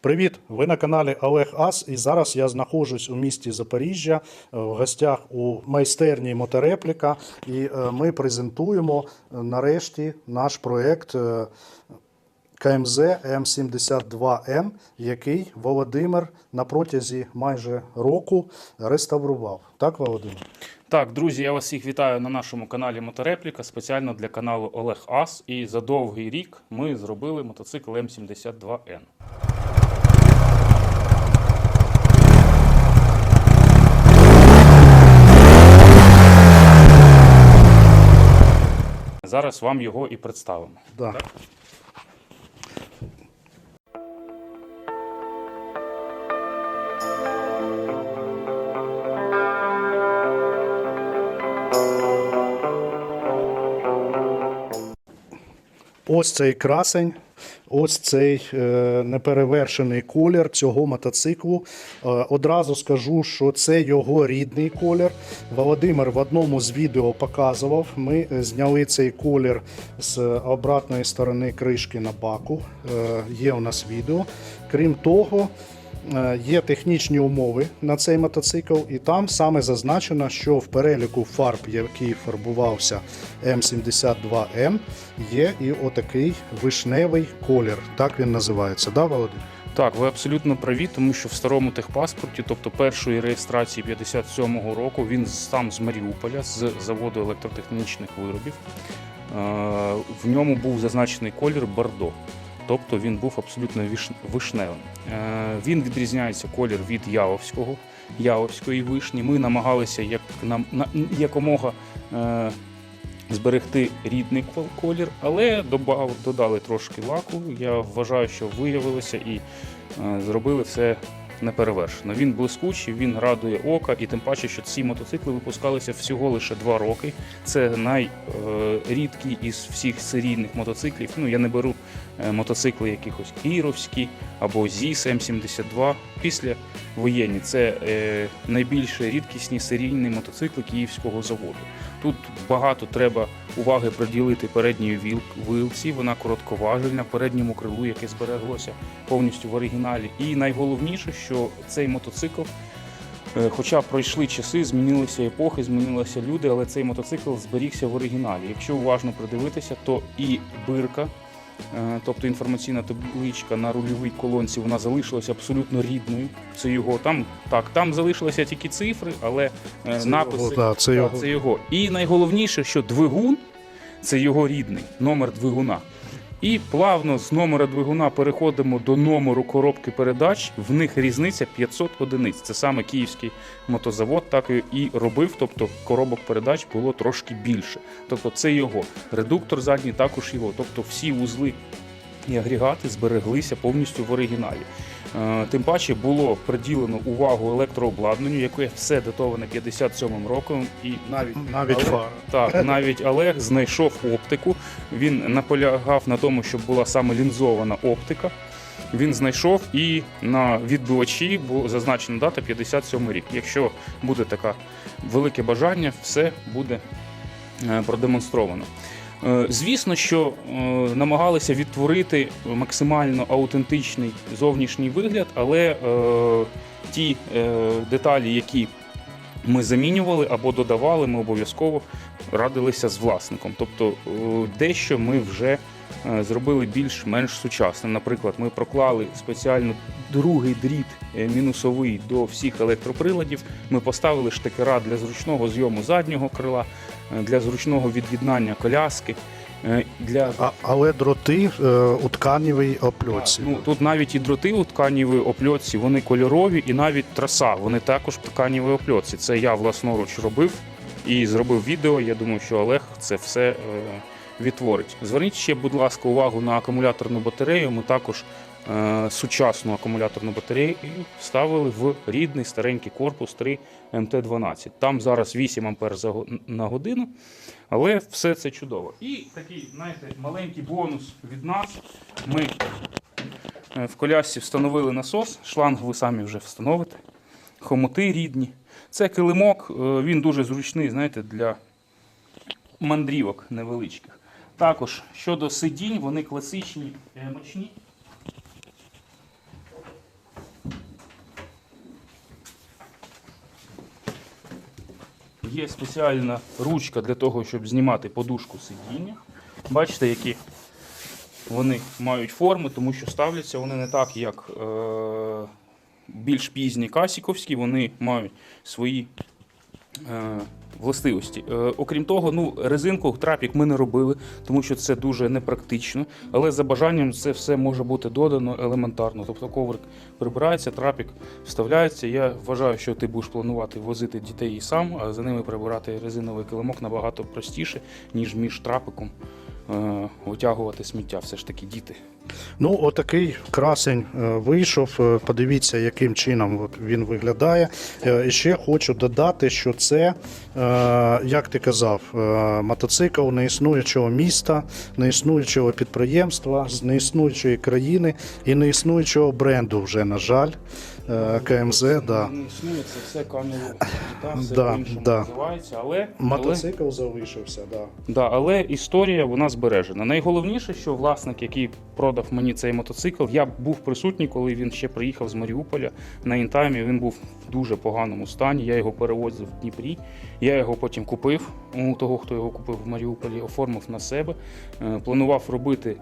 Привіт! Ви на каналі Олег Ас, і зараз я знаходжусь у місті Запоріжжя е, в гостях у майстерні Моторепліка. І е, ми презентуємо е, нарешті наш проект КМЗ М72М, який Володимир на протязі майже року реставрував. Так, Володимир? Так, друзі, я вас всіх вітаю на нашому каналі Моторепліка спеціально для каналу Олег Ас. І за довгий рік ми зробили мотоцикл М72Н. Зараз вам його і представимо. Да. Ось цей красень, ось цей е, неперевершений колір цього мотоциклу. Е, одразу скажу, що це його рідний колір. Володимир в одному з відео показував. Ми зняли цей колір з обратної сторони кришки на баку. Е, є у нас відео. Крім того, Є технічні умови на цей мотоцикл, і там саме зазначено, що в переліку фарб, який фарбувався М72М, є і отакий вишневий колір. Так він називається, да, Володимир? Так, ви абсолютно праві, тому що в старому техпаспорті, тобто першої реєстрації 57-го року, він сам з Маріуполя, з заводу електротехнічних виробів. Е, В ньому був зазначений колір Бордо. Тобто він був абсолютно вишневим. Е, Він відрізняється колір від Яовського, Яовської вишні. Ми намагалися як, нам, на, якомога е, зберегти рідний колір, але добав, додали трошки лаку. Я вважаю, що виявилося і е, зробили все неперевершено. Він блискучий, він радує ока, і тим паче, що ці мотоцикли випускалися всього лише два роки. Це найрідкий із всіх серійних мотоциклів. Ну я не беру мотоцикли якихось кіровські або ЗІС М72. Після воєнні це е, найбільш рідкісні серійні мотоцикли київського заводу. Тут багато треба уваги приділити передній вилці. Вона коротковажельна, передньому крилу, яке збереглося повністю в оригіналі. І найголовніше, що цей мотоцикл, е, хоча пройшли часи, змінилися епохи, змінилися люди, але цей мотоцикл зберігся в оригіналі. Якщо уважно придивитися, то і бирка. Е, Тобто інформаційна табличка на рульовій колонці вона залишилася абсолютно рідною. Це його там так, там залишилися тільки цифри, але це написи Його, да, це його. це його. І найголовніше, що двигун це його рідний номер двигуна. І плавно з номера двигуна переходимо до номеру коробки передач. В них різниця 500 одиниць. Це саме київський мотозавод так і робив. Тобто коробок передач було трошки більше. Тобто це його. Редуктор задній також його. Тобто всі вузли і агрегати збереглися повністю в оригіналі. Е, Тим паче було приділено увагу електрообладнанню, яке все датоване 57-м роком, і навіть Навіть фара. так, навіть Олег знайшов оптику. Він наполягав на тому, щоб була саме лінзована оптика. Він знайшов і на відбивачі була зазначена дата 57 рік. Якщо буде таке велике бажання, все буде е, продемонстровано. Е, Звісно, що е, намагалися відтворити максимально аутентичний зовнішній вигляд, але е, ті деталі, які ми замінювали або додавали, ми обов'язково радилися з власником. Тобто дещо ми вже зробили більш-менш сучасним. Наприклад, ми проклали спеціально другий дріт е, мінусовий до всіх електроприладів. Ми поставили штекера для зручного зйому заднього крила, е, для зручного від'єднання коляски. е, Для А, але дроти е, у тканівій опльоці. Ну, тут навіть і дроти у тканівій опльотці, вони кольорові, і навіть траса, вони також в тканівій опльотці. Це я власноруч робив і зробив відео. Я думаю, що Олег це все е, відтворить. Зверніть ще, будь ласка, увагу на акумуляторну батарею. Ми також е, сучасну акумуляторну батарею вставили в рідний старенький корпус 3 МТ-12. Там зараз 8 ампер за на годину, але все це чудово. І такий, знаєте, маленький бонус від нас. Ми е, в колясці встановили насос, шланг ви самі вже встановите. Хомути рідні. Це килимок, е, він дуже зручний, знаєте, для мандрівок невеличких. Також щодо сидінь, вони класичні, емочні Є спеціальна ручка для того, щоб знімати подушку сидіння. Бачите, які вони мають форми, тому що ставляться вони не так, як е більш пізні касіковські, вони мають свої е властивості. Е, окрім того, ну, резинку трапік ми не робили, тому що це дуже непрактично. Але за бажанням це все може бути додано елементарно. Тобто коврик прибирається, трапік вставляється. Я вважаю, що ти будеш планувати возити дітей і сам, а за ними прибирати резиновий килимок набагато простіше, ніж між трапиком. Е, Витягувати сміття, все ж таки діти. Ну, отакий красень е, вийшов. Е, Подивіться, яким чином він виглядає. Е, І ще хочу додати, що це, е, як ти казав, е, мотоцикл неіснуючого міста, неіснуючого підприємства, з неіснуючої країни і неіснуючого бренду вже, на жаль. Е, КМЗ, да. Не існує, це все кам'яні літа, все Да, по-іншому да. називається, але, але Мотоцикл залишився, да. Да, але історія вона збережена. Найголовніше, що власник, який продав мені цей мотоцикл, я був присутній, коли він ще приїхав з Маріуполя на інтаймі. Він був в дуже поганому стані. Я його перевозив в Дніпрі. Я його потім купив у того, хто його купив в Маріуполі, оформив на себе. Е, Планував робити.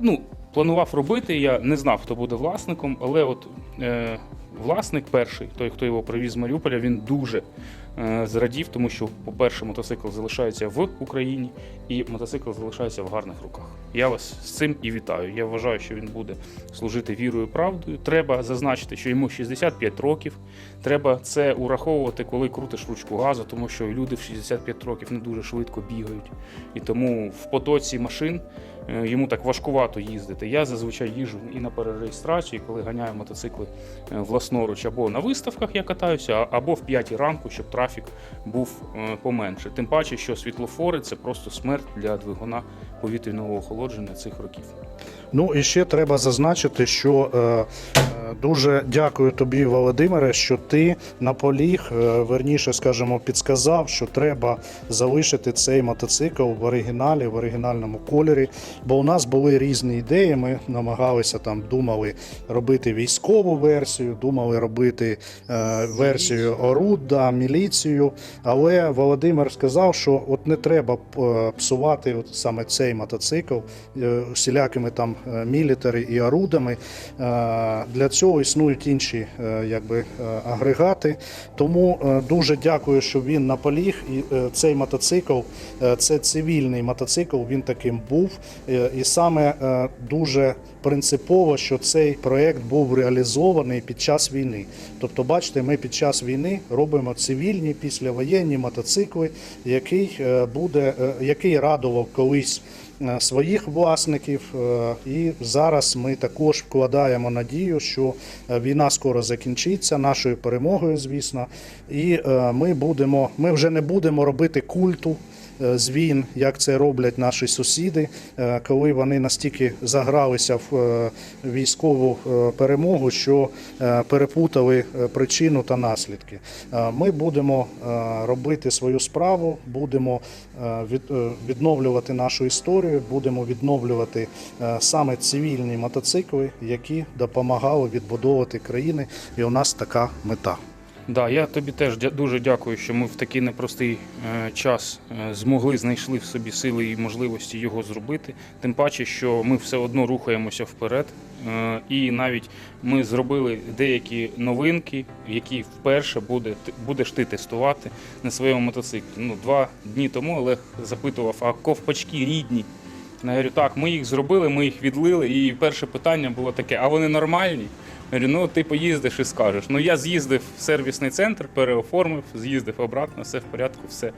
Ну, планував робити. Я не знав, хто буде власником, але от е, власник перший, той, хто його привіз з Маріуполя, він дуже е, зрадів, тому що, по-перше, мотоцикл залишається в Україні, і мотоцикл залишається в гарних руках. Я вас з цим і вітаю. Я вважаю, що він буде служити вірою правдою. Треба зазначити, що йому 65 років. Треба це ураховувати, коли крутиш ручку газу, тому що люди в 65 років не дуже швидко бігають. І тому в потоці машин йому так важкувато їздити. Я зазвичай їжджу і на перереєстрації, коли ганяю мотоцикли е, власноруч або на виставках я катаюся, або в п'ятій ранку, щоб трафік був е, поменше. Тим паче, що світлофори це просто смерть для двигуна повітряного охолодження цих років. Ну і ще треба зазначити, що е, е, дуже дякую тобі, Володимире, що ти наполіг, е, верніше, скажімо, підсказав, що треба залишити цей мотоцикл в оригіналі, в оригінальному кольорі. Бо у нас були різні ідеї. Ми намагалися там, думали робити військову версію, думали робити е, версію Оруда, міліцію. Але Володимир сказав, що от не треба е, псувати от саме цей мотоцикл е, всілякими там мілітарі і орудами. Е, Для цього існують інші е, якби, е, агрегати. Тому е, дуже дякую, що він наполіг. І цей мотоцикл це цивільний мотоцикл, він таким був. І саме дуже принципово, що цей проект був реалізований під час війни. Тобто, бачите, ми під час війни робимо цивільні післявоєнні мотоцикли, який буде, який радував колись своїх власників. е, І зараз ми також вкладаємо надію, що е, війна скоро закінчиться, нашою перемогою, звісно. І е, ми будемо, ми вже не будемо робити культу. Е, З війн, як це роблять наші сусіди, е, коли вони настільки загралися в е, військову перемогу, що перепутали причину та наслідки. Ми будемо робити свою справу, будемо від- відновлювати нашу історію, будемо відновлювати саме цивільні мотоцикли, які допомагали відбудовувати країни. І у нас така мета. Да, я тобі теж дуже дякую, що ми в такий непростий е, час е, змогли знайшли в собі сили і можливості його зробити. Тим паче, що ми все одно рухаємося вперед. Е, і навіть ми зробили деякі новинки, які вперше буде, будеш ти тестувати на своєму мотоциклі. Ну, два дні тому Олег запитував, а ковпачки рідні. Я говорю, так, ми їх зробили, ми їх відлили, і перше питання було таке: а вони нормальні? Говорю, ну ти поїздиш і скажеш. Ну я з'їздив в сервісний центр, переоформив, з'їздив обратно, все в порядку, все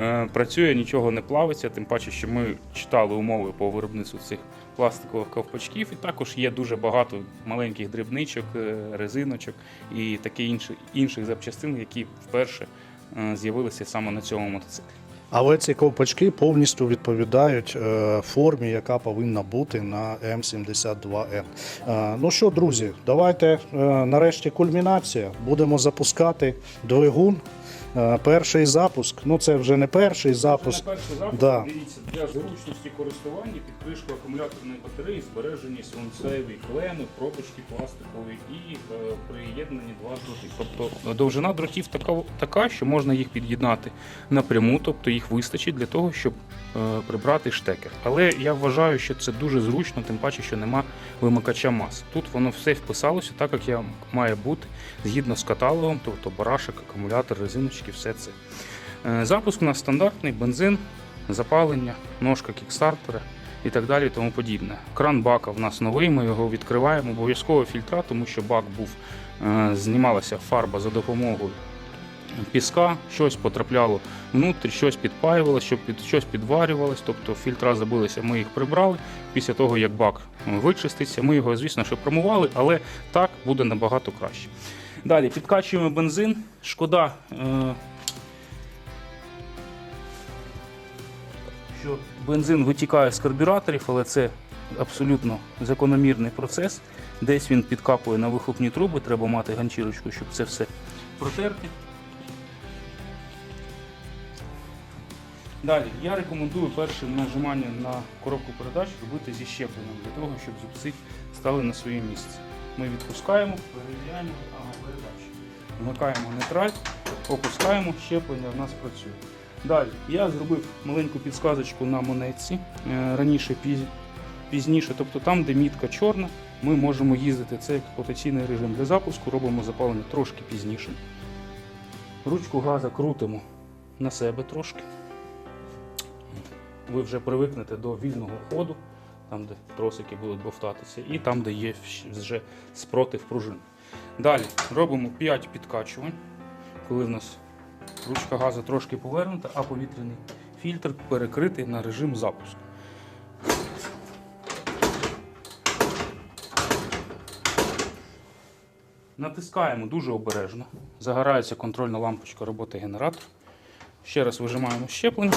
е, працює, нічого не плавиться. Тим паче, що ми читали умови по виробництву цих пластикових ковпачків, і також є дуже багато маленьких дрібничок, е, резиночок і таке інше, інших запчастин, які вперше е, з'явилися саме на цьому мотоциклі. Але ці ковпачки повністю відповідають е, формі, яка повинна бути на М72Н. Е, Ну що, друзі, давайте е, нарешті кульмінація. Будемо запускати двигун. Е, Перший запуск, ну це вже не перший запуск. На перший запуск, Да. дивіться, для зручності користування під кришкою акумуляторної батареї збережені свинцеві клеми, пробочки пластикові і е, приєднані два дроти. Тобто довжина дротів така, така, що можна їх під'єднати напряму, тобто їх вистачить для того, щоб е, прибрати штекер. Але я вважаю, що це дуже зручно, тим паче, що нема вимикача мас. Тут воно все вписалося так, як я має бути згідно з каталогом, тобто барашек, акумулятор, резиночки, все це. Е, Запуск у нас стандартний, бензин, запалення, ножка кікстартера і так далі. Тому подібне. Кран бака в нас новий, ми його відкриваємо. Обов'язково фільтра, тому що бак був, е, знімалася фарба за допомогою піска, щось потрапляло внутрі, щось підпаювалося, що під щось підварювалось. Тобто фільтра забилися, ми їх прибрали. Після того, як бак е, вичиститься, ми його, звісно, що промивали, але так буде набагато краще. Далі підкачуємо бензин. Шкода, е, що бензин витікає з карбюраторів, але це абсолютно закономірний процес. Десь він підкапує на вихлопні труби, треба мати ганчірочку, щоб це все протерти. Далі, я рекомендую перше нажимання на коробку передач робити зі щепленням, для того, щоб зубці стали на своє місце. Ми відпускаємо, перевіряємо ага. Вмикаємо нейтраль, опускаємо, щеплення в нас працює. Далі, я зробив маленьку підсказочку на монетці е, раніше, пізніше, тобто там, де мітка чорна, ми можемо їздити. Це експлуатаційний режим для запуску, робимо запалення трошки пізніше. Ручку газа крутимо на себе трошки. Ви вже привикнете до вільного ходу, там, де тросики будуть бовтатися, і там, де є вже спротив пружин. Далі робимо 5 підкачувань, коли в нас ручка газу трошки повернута, а повітряний фільтр перекритий на режим запуску. Натискаємо дуже обережно. Загорається контрольна лампочка роботи генератора. Ще раз вижимаємо щеплення.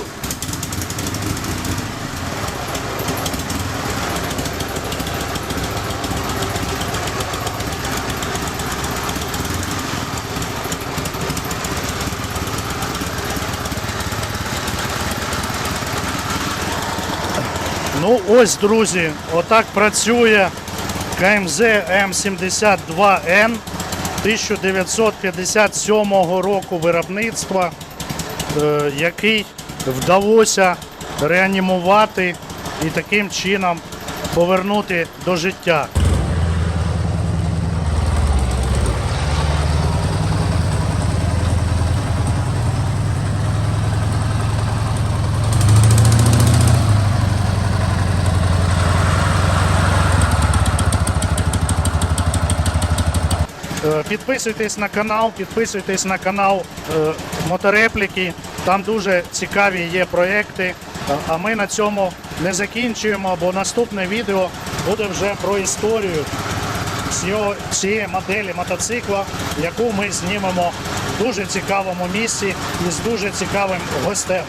Ну ось, друзі, отак працює КМЗ М72Н 1957 року виробництва, е, який вдалося реанімувати і таким чином повернути до життя. Підписуйтесь на канал, підписуйтесь на канал е, Моторепліки. Там дуже цікаві є проекти. Е, А ми на цьому не закінчуємо, бо наступне відео буде вже про історію цієї моделі мотоцикла, яку ми знімемо в дуже цікавому місці і з дуже цікавим гостем.